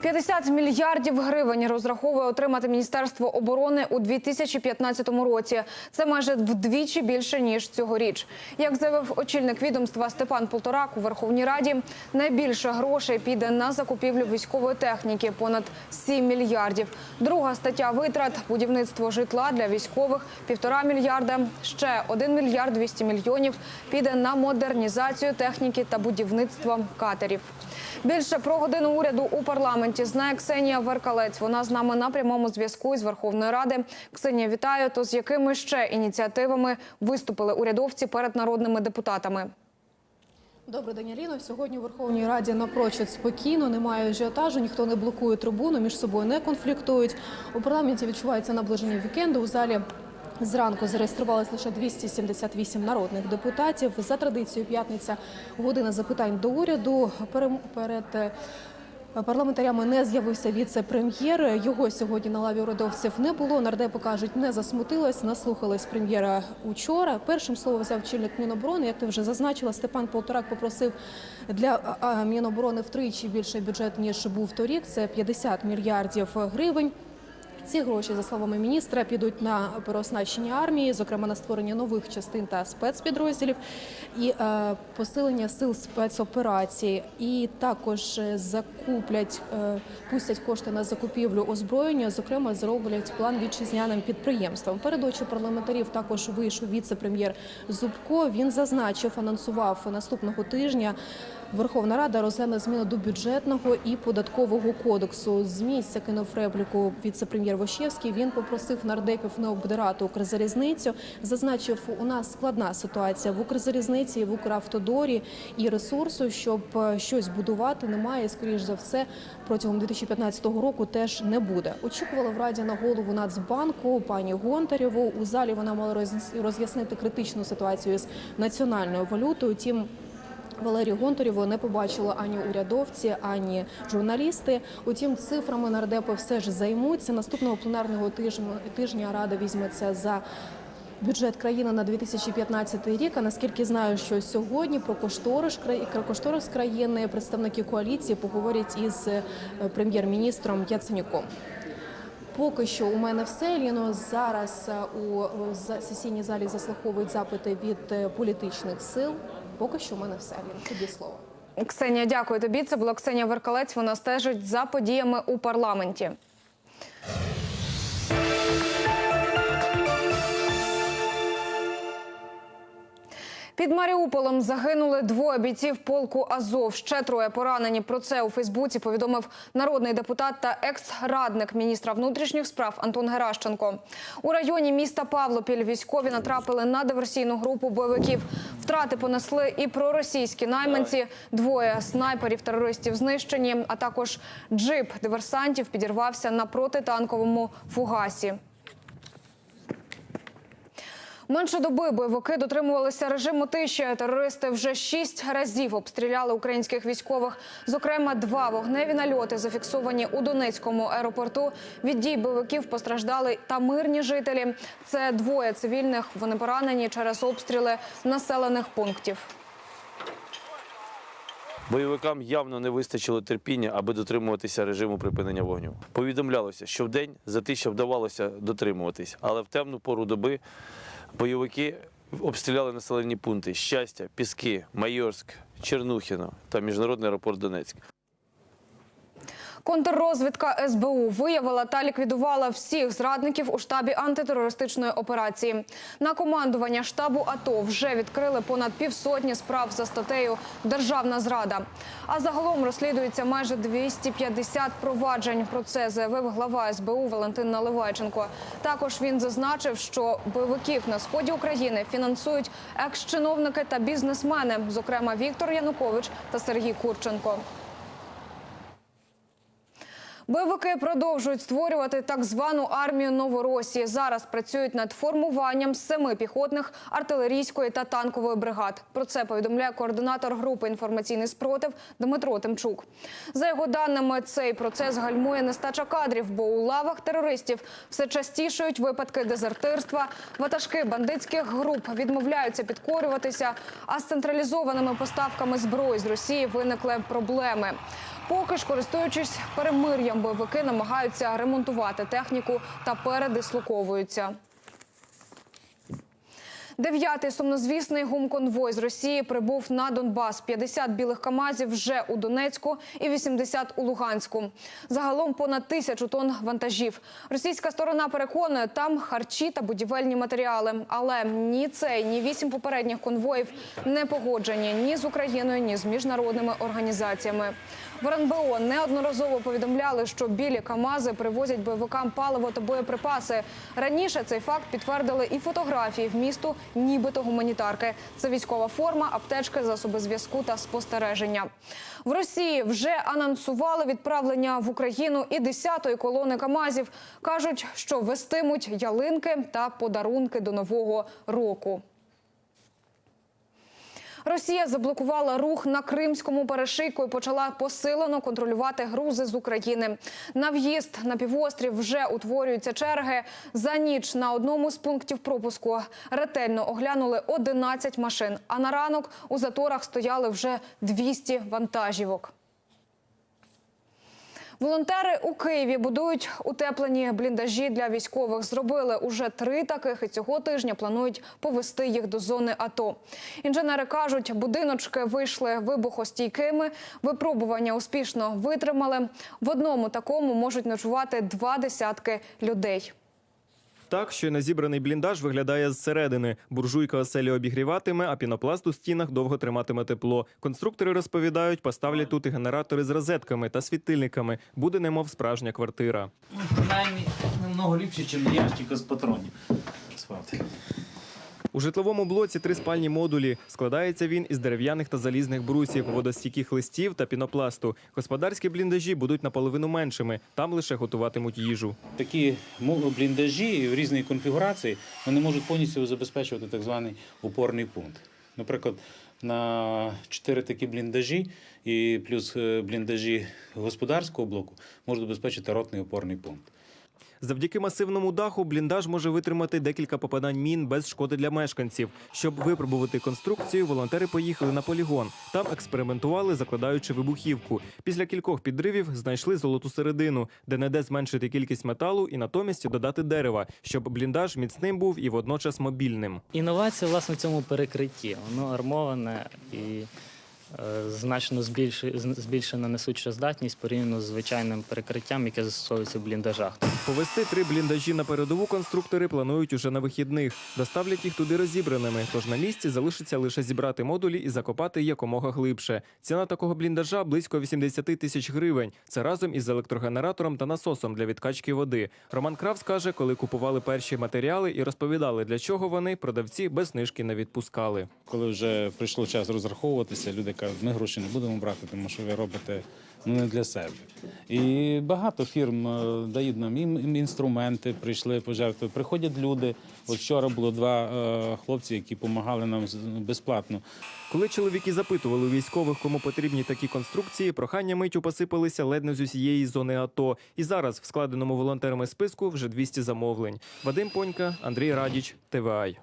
50 мільярдів гривень розраховує отримати Міністерство оборони у 2015 році. Це майже вдвічі більше ніж цьогоріч. Як заявив очільник відомства Степан Полторак у Верховній Раді, найбільше грошей піде на закупівлю військової техніки понад 7 мільярдів. Друга стаття витрат будівництво житла для військових півтора мільярда. Ще 1 мільярд 200 мільйонів піде на модернізацію техніки та будівництво катерів. Більше про годину уряду у парламенті знає Ксенія Веркалець. Вона з нами на прямому зв'язку із Верховної Ради. Ксенія, вітаю. То з якими ще ініціативами виступили урядовці перед народними депутатами? Добрий день, Аліно. Сьогодні у Верховній Раді напрочуд спокійно, немає ажіотажу, ніхто не блокує трибуну, між собою не конфліктують. У парламенті відчувається наближення вікенду. У залі зранку зареєструвалось лише 278 народних депутатів. За традицією п'ятниця година запитань до уряду. Перед е, Парламентарями не з'явився віце-прем'єр. Його сьогодні на лаві урядовців не було. Нардепи кажуть, не засмутилась, наслухались прем'єра учора. Першим слово взяв чільник Міноборони. Як ти вже зазначила, Степан Полторак попросив для Міноборони втричі більший бюджет ніж був торік. Це 50 мільярдів гривень. Ці гроші, за словами міністра, підуть на переоснащення армії, зокрема на створення нових частин та спецпідрозділів і е, посилення сил спецоперацій. І також е, закуплять, е, пустять кошти на закупівлю озброєння. Зокрема, зроблять план вітчизняним підприємствам. Перед очі парламентарів також вийшов віце-прем'єр Зубко. Він зазначив, анонсував наступного тижня. Верховна Рада розгляне зміни до бюджетного і податкового кодексу. З місця кинув репліку віце-прем'єр Вощевський. Він попросив нардепів не обдирати Укрзалізницю. Зазначив, у нас складна ситуація в Укрзалізниці, в Укравтодорі і ресурсу, щоб е, щось будувати, немає. Скоріш за все, протягом 2015 року теж не буде. Очікували в раді на голову Нацбанку пані Гонтарєву. У залі вона мала роз'яснити критичну ситуацію з національною валютою. Тім Валерію Гонтарєву не побачили ані урядовці, ані журналісти. Утім, цифрами нардепи все ж займуться. Наступного пленарного тижня, Рада візьметься за бюджет країни на 2015 рік. А наскільки знаю, що сьогодні про кошторис, кошторис країни представники коаліції поговорять із е, прем'єр-міністром Яценюком. Поки що у мене все. Ліно зараз е, у сесійній залі заслуховують запити від е, політичних сил. Поки що у мене все. Він тобі слово. Ксенія, дякую тобі. Це була Ксенія Веркалець. Вона стежить за подіями у парламенті. Під Маріуполем загинули двоє бійців полку Азов. Ще троє поранені. Про це у Фейсбуці повідомив народний депутат та екс-радник міністра внутрішніх справ Антон Геращенко. У районі міста Павлопіль військові натрапили на диверсійну групу бойовиків. Втрати понесли і проросійські найманці. Двоє снайперів терористів знищені. А також джип диверсантів підірвався на протитанковому фугасі. Менше доби бойовики дотримувалися режиму тиші. Терористи вже шість разів обстріляли українських військових. Зокрема, два вогневі нальоти зафіксовані у Донецькому аеропорту. Від дій бойовиків постраждали та мирні жителі. Це двоє цивільних. Вони поранені через обстріли населених пунктів. Бойовикам явно не вистачило терпіння, аби дотримуватися режиму припинення вогню. Повідомлялося, що в вдень затища вдавалося дотримуватись, але в темну пору доби бойовики обстріляли населені пункти Щастя, Піски, Майорськ, Чернухіно та міжнародний аеропорт Донецьк. Контррозвідка СБУ виявила та ліквідувала всіх зрадників у штабі антитерористичної операції. На командування штабу АТО вже відкрили понад півсотні справ за статтею Державна зрада. А загалом розслідується майже 250 проваджень. Про це заявив глава СБУ Валентин Наливайченко. Також він зазначив, що бойовиків на сході України фінансують екс-чиновники та бізнесмени, зокрема Віктор Янукович та Сергій Курченко. Бойовики продовжують створювати так звану армію Новоросії. Зараз працюють над формуванням семи піхотних, артилерійської та танкової бригад. Про це повідомляє координатор групи інформаційний спротив Дмитро Тимчук. За його даними, цей процес гальмує нестача кадрів, бо у лавах терористів все частішають випадки дезертирства. Ватажки бандитських груп відмовляються підкорюватися. А з централізованими поставками зброї з Росії виникли проблеми. Поки ж, користуючись перемир'ям, бойовики намагаються ремонтувати техніку та передислоковуються. Дев'ятий сумнозвісний гумконвой з Росії прибув на Донбас. 50 білих камазів вже у Донецьку і 80 у Луганську. Загалом понад тисячу тонн вантажів. Російська сторона переконує, там харчі та будівельні матеріали. Але ні цей, ні вісім попередніх конвоїв не погоджені ні з Україною, ні з міжнародними організаціями. В РНБО неодноразово повідомляли, що білі камази привозять бойовикам паливо та боєприпаси. Раніше цей факт підтвердили і фотографії в місту, нібито гуманітарки. Це військова форма, аптечки, засоби зв'язку та спостереження. В Росії вже анонсували відправлення в Україну і 10-ї колони камазів. кажуть, що вестимуть ялинки та подарунки до нового року. Росія заблокувала рух на кримському перешийку і почала посилено контролювати грузи з України. На в'їзд на півострів вже утворюються черги. За ніч на одному з пунктів пропуску ретельно оглянули 11 машин. А на ранок у заторах стояли вже 200 вантажівок. Волонтери у Києві будують утеплені бліндажі для військових. Зробили уже три таких і цього тижня планують повести їх до зони АТО. Інженери кажуть, будиночки вийшли вибухостійкими, випробування успішно витримали. В одному такому можуть ночувати два десятки людей. Так, щойно зібраний бліндаж виглядає зсередини. Буржуйка оселі обігріватиме, а пінопласт у стінах довго триматиме тепло. Конструктори розповідають, поставлять тут і генератори з розетками та світильниками. Буде немов справжня квартира. Ну, принаймні, намного ліпше, ніж ящик з патронів. У житловому блоці три спальні модулі. Складається він із дерев'яних та залізних брусів, водостійких листів та пінопласту. Господарські бліндажі будуть наполовину меншими. Там лише готуватимуть їжу. Такі бліндажі в різної конфігурації вони можуть повністю забезпечувати так званий опорний пункт. Наприклад, на чотири такі бліндажі і плюс е, бліндажі господарського блоку можуть забезпечити ротний опорний пункт. Завдяки масивному даху бліндаж може витримати декілька попадань мін без шкоди для мешканців. Щоб випробувати конструкцію, волонтери поїхали на полігон. Там експериментували, закладаючи вибухівку. Після кількох підривів знайшли золоту середину, де не де зменшити кількість металу і натомість додати дерева, щоб бліндаж міцним був і водночас мобільним. Інновація власне в цьому перекритті. Воно армоване і значно збільшує, збільшена несуча здатність порівняно з звичайним перекриттям, яке застосовується в бліндажах. Повести три бліндажі на передову конструктори планують уже на вихідних. Доставлять їх туди розібраними. Тож на місці залишиться лише зібрати модулі і закопати якомога глибше. Ціна такого бліндажа близько 80 тисяч гривень. Це разом із електрогенератором та насосом для відкачки води. Роман Кравс каже, коли купували перші матеріали і розповідали, для чого вони продавці без знижки не відпускали. Коли вже прийшло час розраховуватися, люди кажуть, ми гроші не будемо брати, тому що ви робите ну, не для себе. І багато фірм е, дають нам і м- інструменти, прийшли пожертви. Приходять люди. От вчора було два е, хлопці, які допомагали нам з- безплатно. Коли чоловіки запитували у військових, кому потрібні такі конструкції, прохання миттю посипалися ледь з усієї зони АТО. І зараз в складеному волонтерами списку вже 200 замовлень. Вадим Понька, Андрій Радіч, ТВАЙ.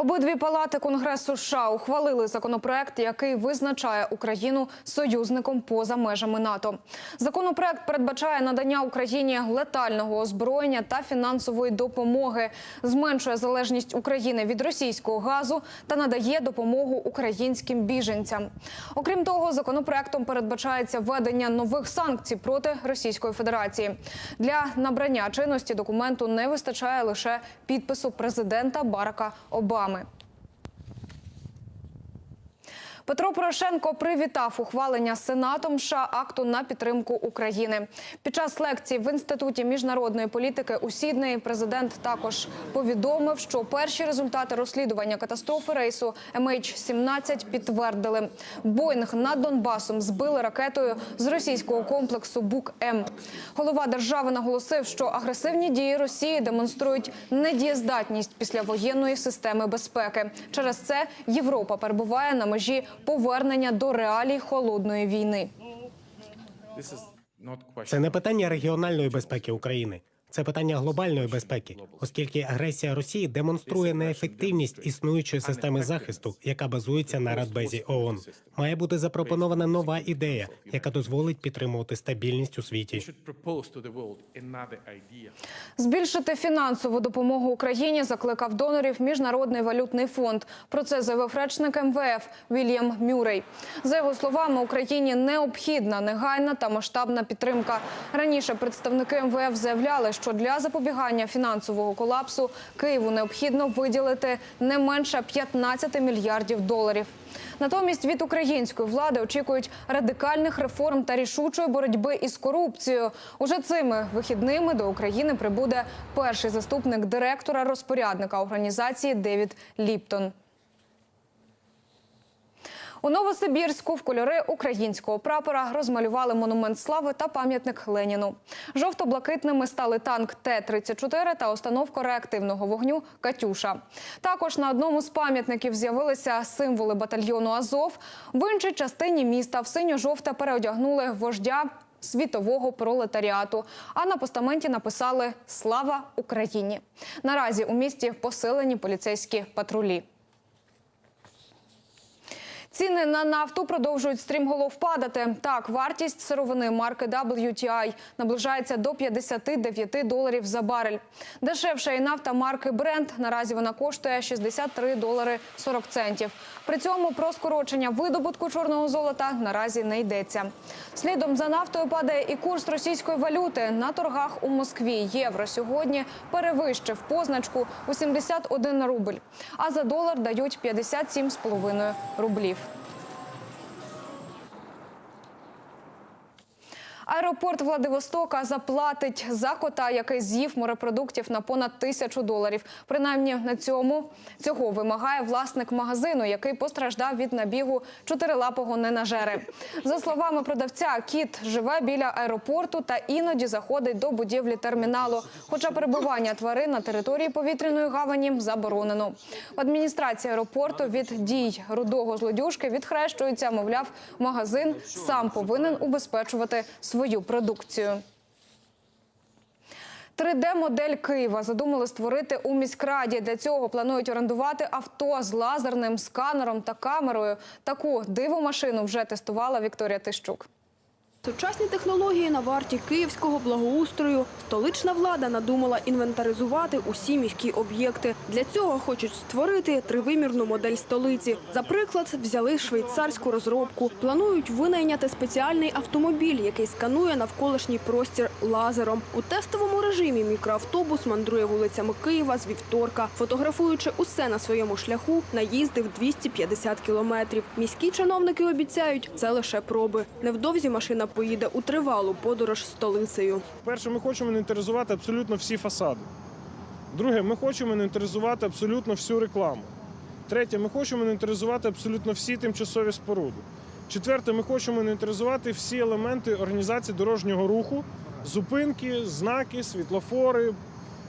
Обидві палати Конгресу США ухвалили законопроект, який визначає Україну союзником поза межами НАТО. Законопроект передбачає надання Україні летального озброєння та фінансової допомоги, зменшує залежність України від російського газу та надає допомогу українським біженцям. Окрім того, законопроектом передбачається введення нових санкцій проти Російської Федерації. Для набрання чинності документу не вистачає лише підпису президента Барака Обами. вами. Петро Порошенко привітав ухвалення Сенатом США акту на підтримку України. Під час лекції в інституті міжнародної політики у Сіднеї президент також повідомив, що перші результати розслідування катастрофи рейсу MH17 підтвердили. Боїнг над Донбасом збили ракетою з російського комплексу Бук М. Голова держави наголосив, що агресивні дії Росії демонструють недієздатність післявоєнної системи безпеки. Через це Європа перебуває на межі повернення до реалій холодної війни. Це не питання регіональної безпеки України. Це питання глобальної безпеки, оскільки агресія Росії демонструє неефективність існуючої системи захисту, яка базується на Радбезі ООН. Має бути запропонована нова ідея, яка дозволить підтримувати стабільність у світі. Збільшити фінансову допомогу Україні закликав донорів Міжнародний валютний фонд. Про це заявив речник МВФ Вільям Мюррей. За його словами, Україні необхідна негайна та масштабна підтримка. Раніше представники МВФ заявляли, що для запобігання фінансового колапсу Києву необхідно виділити не менше 15 мільярдів доларів. Натомість від української влади очікують радикальних реформ та рішучої боротьби із корупцією. Уже цими вихідними до України прибуде перший заступник директора розпорядника організації Девід Ліптон. У Новосибірську в кольори українського прапора розмалювали монумент слави та пам'ятник Леніну. Жовто-блакитними стали танк Т-34 та установка реактивного вогню Катюша. Також на одному з пам'ятників з'явилися символи батальйону Азов. В іншій частині міста в синьо-жовте переодягнули вождя світового пролетаріату. А на постаменті написали Слава Україні. Наразі у місті посилені поліцейські патрулі. Ціни на нафту продовжують стрімголов падати. Так, вартість сировини марки WTI наближається до 59 доларів за барель. Дешевша і нафта марки Brent. Наразі вона коштує 63 долари 40 центів. При цьому про скорочення видобутку чорного золота наразі не йдеться. Слідом за нафтою падає і курс російської валюти. На торгах у Москві євро сьогодні перевищив позначку у 71 рубль. А за долар дають 57,5 рублів. Аеропорт Владивостока заплатить за кота, який з'їв морепродуктів на понад тисячу доларів. Принаймні на цьому цього вимагає власник магазину, який постраждав від набігу чотирилапого ненажери. За словами продавця, кіт живе біля аеропорту та іноді заходить до будівлі терміналу. Хоча перебування тварин на території повітряної гавані заборонено. В адміністрації аеропорту від дій рудого злодюжки відхрещується. Мовляв, магазин сам повинен убезпечувати свою продукцію. 3D-модель Києва задумали створити у міськраді. Для цього планують орендувати авто з лазерним сканером та камерою. Таку диву машину вже тестувала Вікторія Тищук. Сучасні технології на варті київського благоустрою. Столична влада надумала інвентаризувати усі міські об'єкти. Для цього хочуть створити тривимірну модель столиці. За приклад, взяли швейцарську розробку. Планують винайняти спеціальний автомобіль, який сканує навколишній простір лазером. У тестовому режимі мікроавтобус мандрує вулицями Києва з вівторка. Фотографуючи усе на своєму шляху, наїздив 250 кілометрів. Міські чиновники обіцяють, це лише проби. Невдовзі машина поїде у тривалу подорож столицею. Перше, ми хочемо інвентаризувати абсолютно всі фасади. Друге, ми хочемо інвентаризувати абсолютно всю рекламу. Третє, ми хочемо інвентаризувати абсолютно всі тимчасові споруди. Четверте, ми хочемо інвентаризувати всі елементи організації дорожнього руху, зупинки, знаки, світлофори,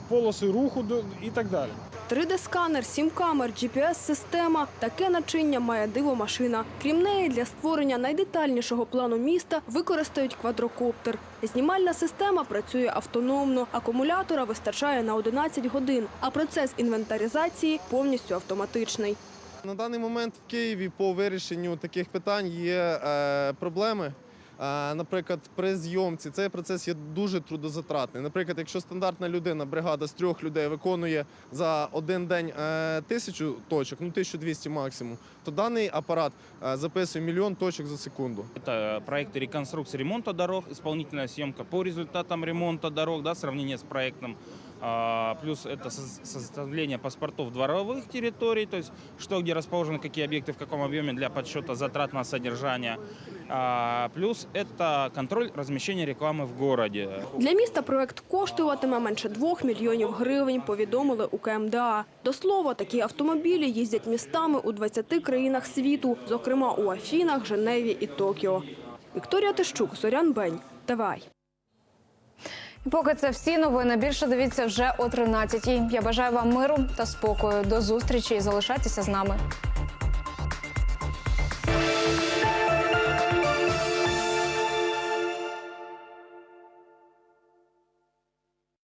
полоси руху і так далі. 3D-сканер, сім камер, GPS-система – таке начиння має дивомашина. Крім неї, для створення найдетальнішого плану міста використають квадрокоптер. Знімальна система працює автономно, акумулятора вистачає на 11 годин, а процес інвентаризації повністю автоматичний. На даний момент в Києві по вирішенню таких питань є е, проблеми. Е, наприклад, при зйомці цей процес є дуже трудозатратний. Наприклад, якщо стандартна людина, бригада з трьох людей виконує за один день е, тисячу точок, ну 1200 максимум, то даний апарат е, записує мільйон точок за секунду. Это проекты реконструкции ремонта дорог, исполнительная съемка по результатам ремонта дорог, да, сравнение с проектом. А, Плюс это со- составление паспортов дворовых территорий, то есть что где расположены, какие объекты, в каком объеме для подсчета затрат на содержание. А, Плюс это контроль размещения рекламы в городе. Для міста проект коштуватиме менше 2 мільйонів гривень, повідомили у КМДА. До слова, такі автомобілі їздять містами у 20 країнах світу, зокрема у Афінах, Женеві і Токіо. Вікторія Тищук, Зорян Бень, Давай. Поки це всі новини. Більше дивіться вже о 13-й. Я бажаю вам миру та спокою. До зустрічі і залишайтеся з нами.